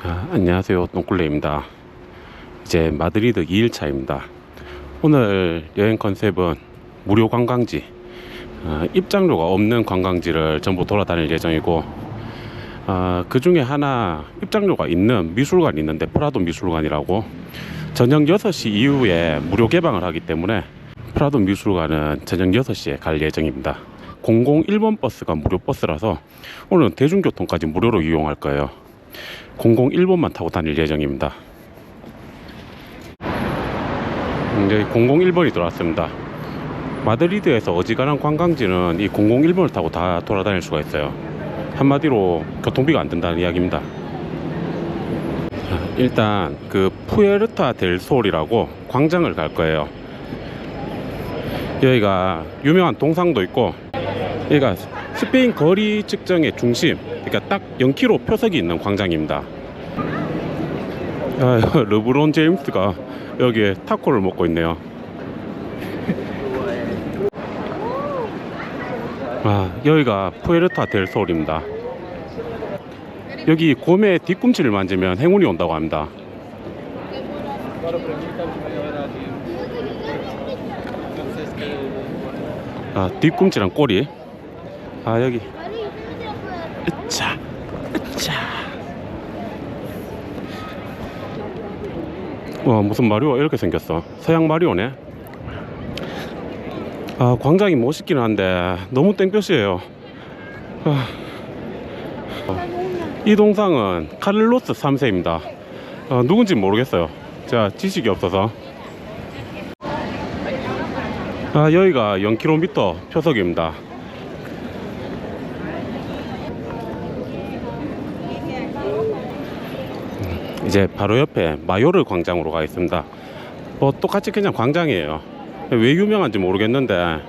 아, 안녕하세요. 똥꿀레입니다. 이제 마드리드 2일차입니다. 오늘 여행 컨셉은 무료 관광지, 아, 입장료가 없는 관광지를 전부 돌아다닐 예정이고, 아, 그 중에 하나 입장료가 있는 미술관이 있는데, 프라도 미술관이라고, 저녁 6시 이후에 무료 개방을 하기 때문에, 프라도 미술관은 저녁 6시에 갈 예정입니다. 001번 버스가 무료 버스라서 오늘은 대중교통까지 무료로 이용할 거예요. 001번만 타고 다닐 예정입니다. 음, 여기 001번이 들어왔습니다. 마드리드에서 어지간한 관광지는 이 001번을 타고 다 돌아다닐 수가 있어요. 한마디로 교통비가 안 든다는 이야기입니다. 아, 일단 그 푸에르타 델 솔이라고 광장을 갈 거예요. 여기가 유명한 동상도 있고 여기가 스페인 거리 측정의 중심 그러니까 딱 0km 표석이 있는 광장입니다. 아, 르브론 제임스가 여기에 타코를 먹고 있네요. 아, 여기가 푸에르타 델 솔입니다. 여기 곰의 뒤꿈치를 만지면 행운이 온다고 합니다. 아, 뒤꿈치랑 꼬리 아 여기. 으차 으차. 와 무슨 마리오 이렇게 생겼어? 서양 마리오네. 아 광장이 멋있긴 한데 너무 땡볕이에요. 아, 이 동상은 카를로스 3세입니다. 아, 누군지 모르겠어요. 제가 지식이 없어서. 아 여기가 0km 표석입니다 이제 바로 옆에 마요르 광장으로 가 있습니다. 뭐 똑같이 그냥 광장이에요. 왜 유명한지 모르겠는데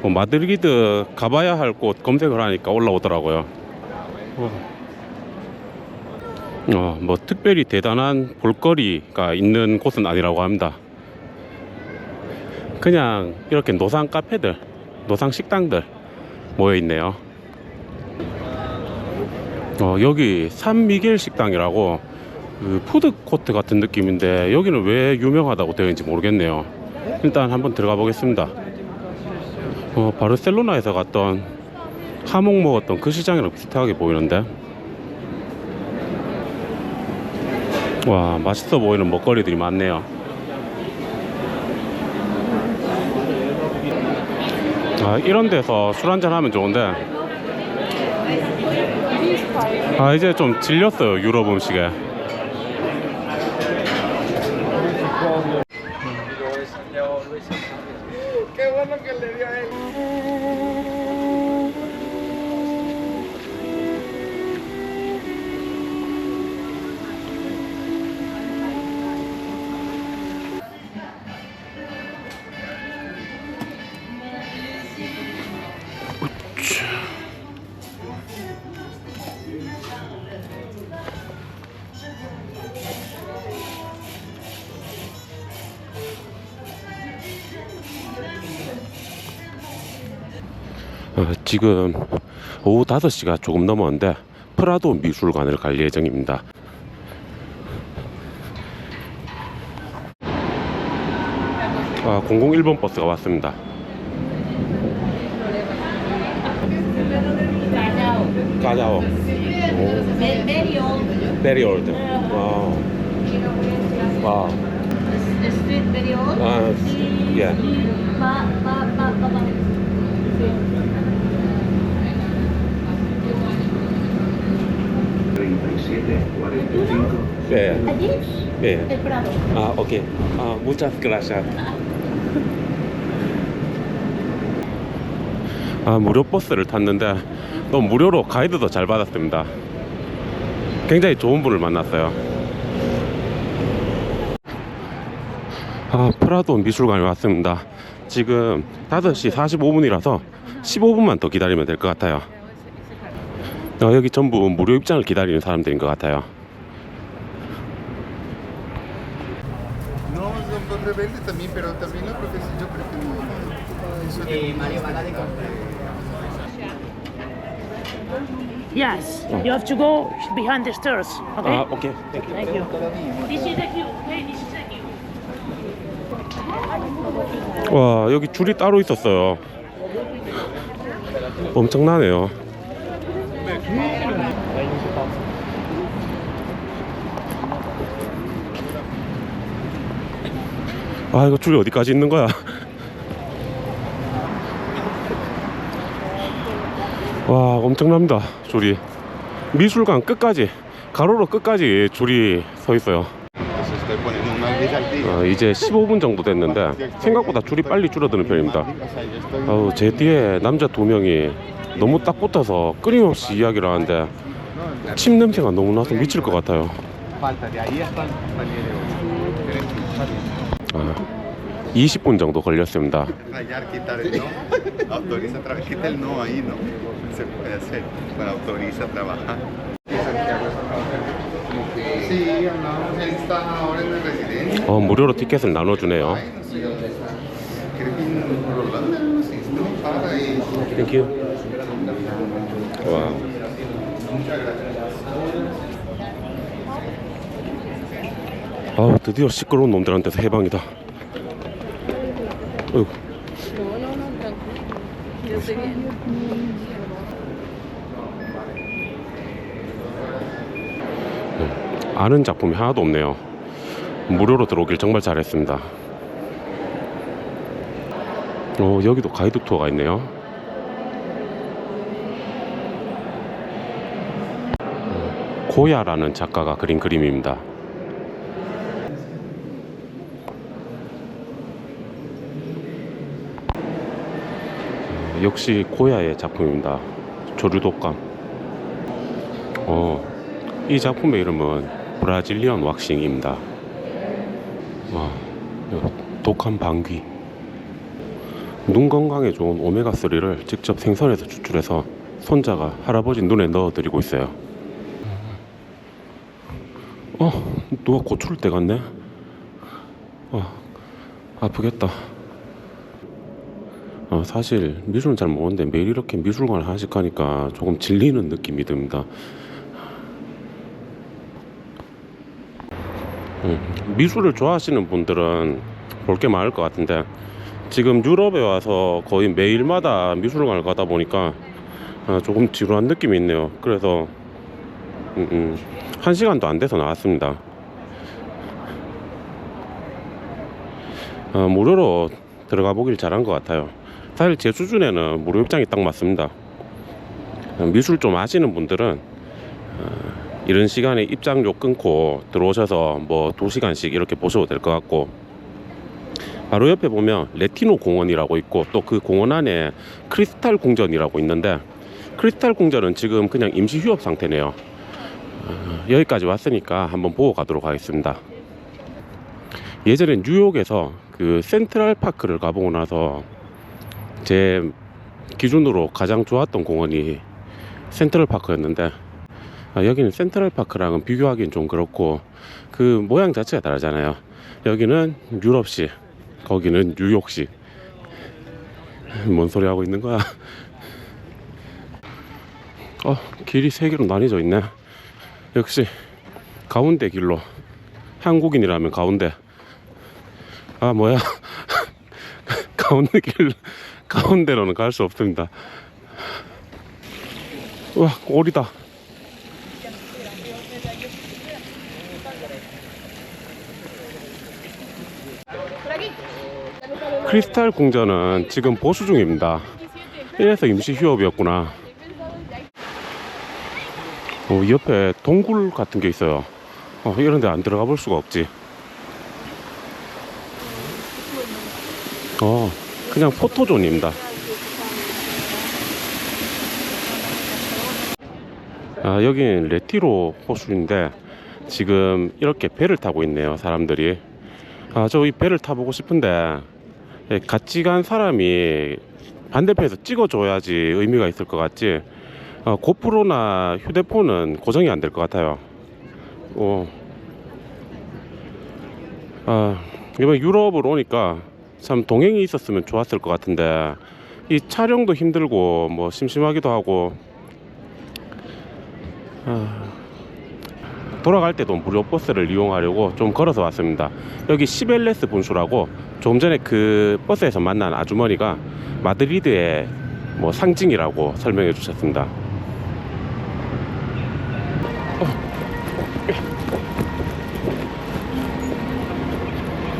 뭐 마드리드 가봐야 할 곳 검색을 하니까 올라오더라고요. 어, 어, 뭐 특별히 대단한 볼거리가 있는 곳은 아니라고 합니다. 그냥 이렇게 노상 카페들, 노상 식당들 모여 있네요. 어, 여기 산미겔 식당이라고 그 푸드 코트 같은 느낌인데 여기는 왜 유명하다고 되어 있는지 모르겠네요. 일단 한번 들어가 보겠습니다. 어, 바르셀로나에서 갔던 하몽 먹었던 그 시장이랑 비슷하게 보이는데. 와, 맛있어 보이는 먹거리들이 많네요. 아, 이런 데서 술 한잔 하면 좋은데. 아, 이제 좀 질렸어요, 유럽 음식에. 어, 지금 오후 5시가 조금 넘었는데 프라도 미술관을 갈 예정입니다. 아, 001번 버스가 왔습니다. 까자오. Very old. Very old. 와우. 와우. The street very old. 아, 예. Ba, ba, ba. 예. Allí, 예. el Prado. 아, 오케이. 아, muchas gracias. 아, 무료 버스를 탔는데 또 무료로 가이드도 잘 받았습니다. 굉장히 좋은 분을 만났어요. 아, 프라도 미술관에 왔습니다. 지금 5시 45분이라서 15분만 더 기다리면 될 것 같아요. 어, 여기 전부 무료 입장을 기다리는 사람들인 것 같아요. Yes, you have to go behind the stairs. Okay. 아 오케이 Thank you. This is the queue. Okay, this is the queue. 와 여기 줄이 따로 있었어요 엄청나네요 아 이거 줄이 어디까지 있는 거야 와 엄청납니다 줄이 미술관 끝까지 가로로 끝까지 줄이 서 있어요. 어, 이제 15분 정도 됐는데 생각보다 줄이 빨리 줄어드는 편입니다. 아우 제 뒤에 남자 두 명이 너무 딱 붙어서 끊임없이 이야기를 하는데 침 냄새가 너무 나서 미칠 것 같아요. 아, 20분 정도 걸렸습니다. Rayar, quitar el no. Autoriza trabajar. Quita el no ahí, ¿no? Se puede hacer. Bueno, autoriza trabajar. Sí, hablábamos. Él está ahora en la residencia. 어, 무료로 티켓을 나눠주네요. Ahí. 땡큐. 와. 아우 드디어 시끄러운 놈들한테서 해방이다. 어이구. 음, 아는 작품이 하나도 없네요. 무료로 들어오길 정말 잘했습니다. 어, 여기도 가이드 투어가 있네요. 고야라는 작가가 그린 그림입니다. 역시 고야의 작품입니다. 조류독감. 어, 이 작품의 이름은 브라질리언 왁싱입니다. 와, 독한 방귀. 눈 건강에 좋은 오메가3를 직접 생선에서 추출해서 손자가 할아버지 눈에 넣어드리고 있어요. 어, 누가 고추를 떼갔네? 어, 아프겠다. 어, 사실 미술은 잘 모르는데 매일 이렇게 미술관을 하나씩 가니까 조금 질리는 느낌이 듭니다. 음, 미술을 좋아하시는 분들은 볼 게 많을 것 같은데 지금 유럽에 와서 거의 매일마다 미술관을 가다 보니까 아, 조금 지루한 느낌이 있네요. 그래서 음, 음, 한 시간도 안 돼서 나왔습니다. 어, 무료로 들어가 보길 잘한 것 같아요. 사실 제 수준에는 무료 입장이 딱 맞습니다. 어, 미술 좀 아시는 분들은 어, 이런 시간에 입장료 끊고 들어오셔서 뭐 2시간씩 이렇게 보셔도 될 것 같고 바로 옆에 보면 레티노 공원이라고 있고 또 그 공원 안에 크리스탈 궁전이라고 있는데 크리스탈 궁전은 지금 그냥 임시 휴업 상태네요. 어, 여기까지 왔으니까 한번 보고 가도록 하겠습니다. 예전에 뉴욕에서 그 센트럴 파크를 가보고 나서 제 기준으로 가장 좋았던 공원이 센트럴 파크였는데 아, 여기는 센트럴 파크랑은 비교하기는 좀 그렇고 그 모양 자체가 다르잖아요. 여기는 유럽식, 거기는 뉴욕식. 뭔 소리 하고 있는 거야? 어, 길이 세 개로 나뉘어져 있네. 역시 가운데 길로 한국인이라면 가운데. 아 뭐야? 가운데 길 가운데로는 갈 수 없습니다. 와 오리다. 크리스탈 궁전은 지금 보수 중입니다. 이래서 임시 휴업이었구나. 어, 이 옆에 동굴 같은 게 있어요. 어, 이런 데 안 들어가 볼 수가 없지. 어, 그냥 포토존입니다. 아, 여기는 레티로 호수인데 지금 이렇게 배를 타고 있네요, 사람들이. 아, 저 이 배를 타보고 싶은데 예, 같이 간 사람이 반대편에서 찍어줘야지 의미가 있을 것 같지. 어, 고프로나 휴대폰은 고정이 안 될 것 같아요. 어. 아, 이번 유럽으로 오니까 참 동행이 있었으면 좋았을 것 같은데 이 촬영도 힘들고 뭐 심심하기도 하고 아, 돌아갈 때도 무료 버스를 이용하려고 좀 걸어서 왔습니다. 여기 시벨레스 분수라고 조금 전에 그 버스에서 만난 아주머니가 마드리드의 뭐 상징이라고 설명해 주셨습니다. 어.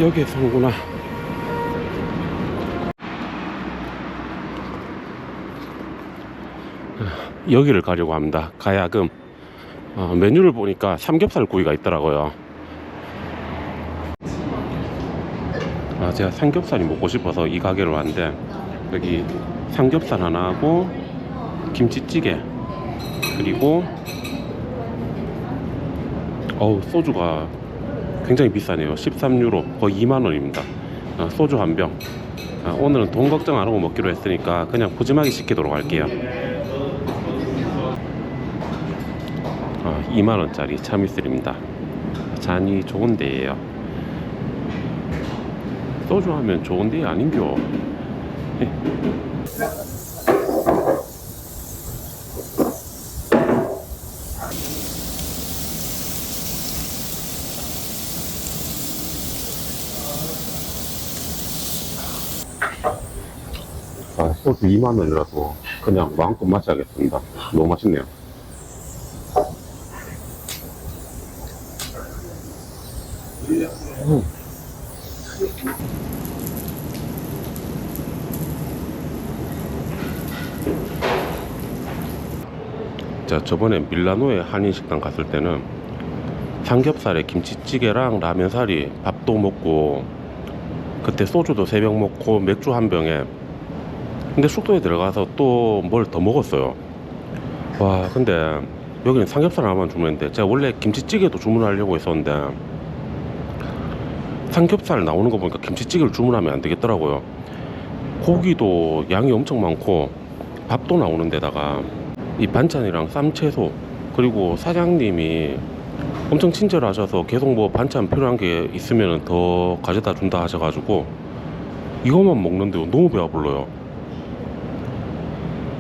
여기에서구나. 여기를 가려고 합니다. 가야금. 어, 메뉴를 보니까 삼겹살 구이가 있더라고요. 아, 제가 삼겹살이 먹고 싶어서 이 가게로 왔는데 여기 삼겹살 하나 하고 김치찌개 그리고 어우 소주가 굉장히 비싸네요. 13유로 거의 2만 원입니다. 아, 소주 한 병. 아, 오늘은 돈 걱정 안 하고 먹기로 했으니까 그냥 푸짐하게 시키도록 할게요. 2만 원짜리 참이슬입니다. 잔이 좋은 데예요. 소주 하면 좋은 데 아닌겨. 아, 소주 2만 원이라서 그냥 마음껏 마셔야겠습니다. 너무 맛있네요. 자, 저번에 밀라노에 한인식당 갔을 때는 삼겹살에 김치찌개랑 라면사리 밥도 먹고 그때 소주도 세 병 먹고 맥주 한 병에 근데 숙소에 들어가서 또 뭘 더 먹었어요. 와, 근데 여기는 삼겹살 하나만 주문했는데 제가 원래 김치찌개도 주문하려고 했었는데 삼겹살 나오는 거 보니까 김치찌개를 주문하면 안 되겠더라고요. 고기도 양이 엄청 많고 밥도 나오는 데다가 이 반찬이랑 쌈채소 그리고 사장님이 엄청 친절하셔서 계속 뭐 반찬 필요한 게 있으면 더 가져다 준다 하셔가지고 이것만 먹는데도 너무 배가 불러요.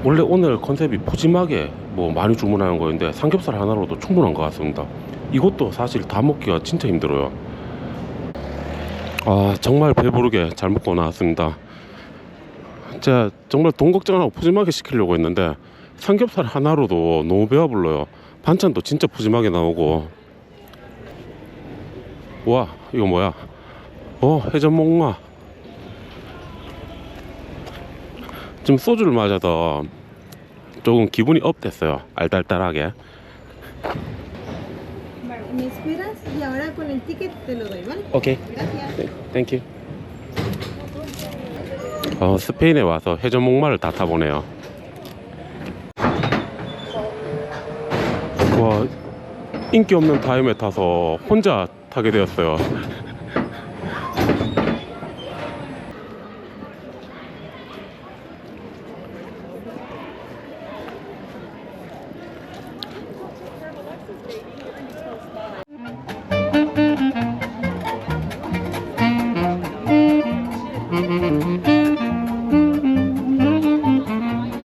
원래 오늘 컨셉이 푸짐하게 뭐 많이 주문하는 거였는데 삼겹살 하나로도 충분한 것 같습니다. 이것도 사실 다 먹기가 진짜 힘들어요. 아 정말 배부르게 잘 먹고 나왔습니다. 제가 정말 돈 걱정 안 하고 푸짐하게 시키려고 했는데 삼겹살 하나로도 너무 배가 불러요. 반찬도 진짜 푸짐하게 나오고 와 이거 뭐야? 어 해전 목마 지금 소주를 맞아서 조금 기분이 업 됐어요. 알딸딸하게. Me esperas y ahora con el ticket te lo doy, ¿vale? 오케이. Gracias. 땡큐. 어, 스페인에 와서 해전 목마를 다 타보네요. 와, 인기 없는 타임에 타서 혼자 타게 되었어요.